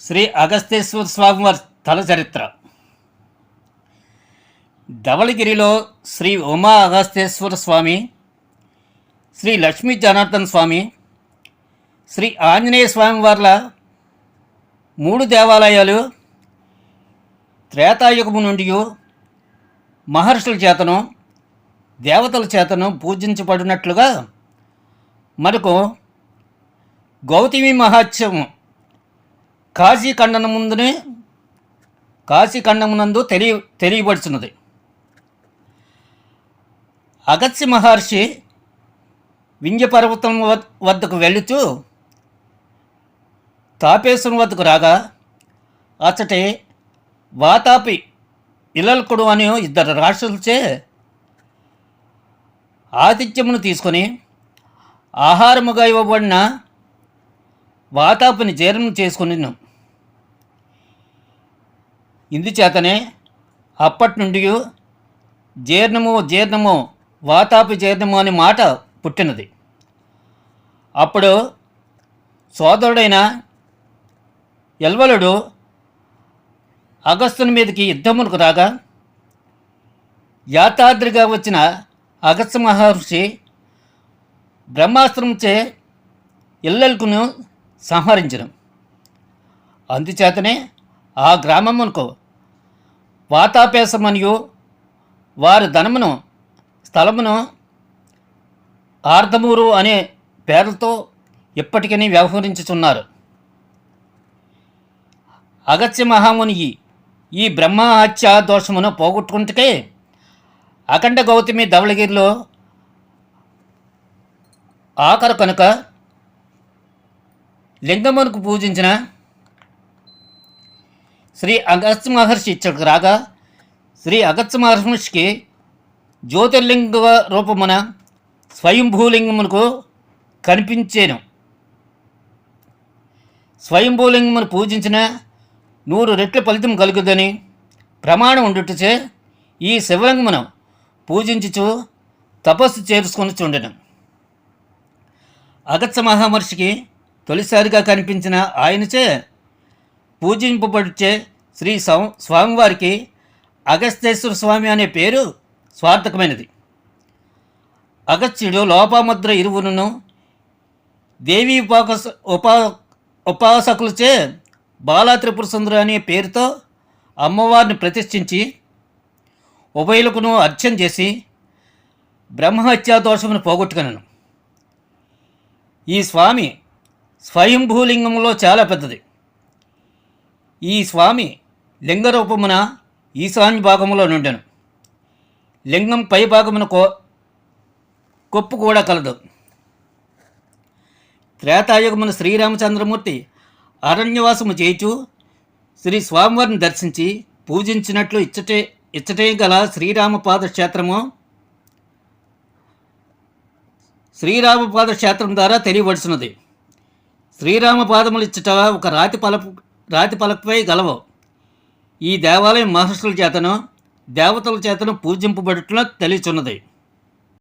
శ్రీ అగస్తేశ్వర స్వామివారి స్థల చరిత్ర. ధవళగిరిలో శ్రీ ఉమా అగస్తేశ్వర స్వామి శ్రీ లక్ష్మీ జనార్దన్ స్వామి శ్రీ ఆంజనేయ స్వామి వార్ల మూడు దేవాలయాలు త్రేతాయుగము నుండి మహర్షుల చేతను దేవతల చేతను పూజించబడినట్లుగా మనకు గౌతమి మహాత్సవం కాశీఖండన ముందునే కాశీఖండమునందు తెలియ తెలియబడుచున్నది. అగత్య మహర్షి వింధ్య పర్వతం వద్దకు వెళుతూ తాపేశ్వరం వద్దకు రాగా అచ్చటి వాతాపి ఇలల్కుడు అనే ఇద్దరు రాక్షసులచే ఆతిథ్యమును తీసుకొని ఆహారముగా ఇవ్వబడిన వాతాపుని జీర్ణం చేసుకుని ఇందుచేతనే అప్పటి నుండి జీర్ణము జీర్ణము వాతాపి జీర్ణము అనే మాట పుట్టినది. అప్పుడు సోదరుడైన ఎల్వలుడు అగస్తుని మీదకి యుద్ధమునకు రాగా యాతాద్రిగా వచ్చిన అగస్త్య మహర్షి బ్రహ్మాస్త్రంచే ఇల్లల్కును సంహరించడం అందుచేతనే ఆ గ్రామమునకు వాతాపేశమనియు వారి ధనమును స్థలమును ఆర్ధమూరు అనే పేర్లతో ఇప్పటికీ వ్యవహరించుచున్నారు. అగత్య మహాముని ఈ బ్రహ్మహత్య దోషమును పోగొట్టుకుంటే అఖండ గౌతమి ధవళగిరిలో ఆఖరు కనుక లింగమునకు పూజించిన శ్రీ అగస్త్య మహర్షి ఇచ్చడికి రాగా శ్రీ అగస్త్య మహర్షికి జ్యోతిర్లింగ రూపమున స్వయంభూలింగమునకు కనిపించేను. స్వయంభూలింగమును పూజించిన నూరు రెట్ల ఫలితం కలుగుదని ప్రమాణం ఉండుటచే ఈ శివలింగమును పూజించుచు తపస్సు చేసుకొని చూడడం అగత్య మహామహర్షికి తొలిసారిగా కనిపించిన ఆయనచే పూజింపబడిచే శ్రీ సం స్వామివారికి అగస్తేశ్వర స్వామి అనే పేరు స్వార్థకమైనది. అగస్త్యుడు లోపాముద్ర ఇరువును దేవీ ఉపాస ఉపా ఉపాసకులచే బాలా త్రిపుర అనే పేరుతో అమ్మవారిని ప్రతిష్ఠించి ఉభయులకును అర్చన చేసి బ్రహ్మహత్యా దోషమును పోగొట్టుకున్నాను ఈ స్వామి స్వయంభూలింగంలో చాలా పెద్దది. ఈ స్వామి లింగ రూపమున ఈశాన్య భాగములో నుండెను. లింగం పై భాగమున కో కొప్పు కూడా కలదు. త్రేతాయుగమున శ్రీరామచంద్రమూర్తి అరణ్యవాసము చేయుచు శ్రీ స్వామివారిని దర్శించి పూజించినట్లు ఇచ్చటే ఇచ్చటే గల శ్రీరామపాద క్షేత్రము శ్రీరామపాద క్షేత్రం ద్వారా తెలియబడుచున్నది. శ్రీరామ పాదములు ఇచ్చట ఒక రాతి పలపు రాతి పలకపై గలవు. ఈ దేవాలయం మహర్షుల చేతను దేవతల చేతను పూజింపబడుట్లా తెలియచున్నది.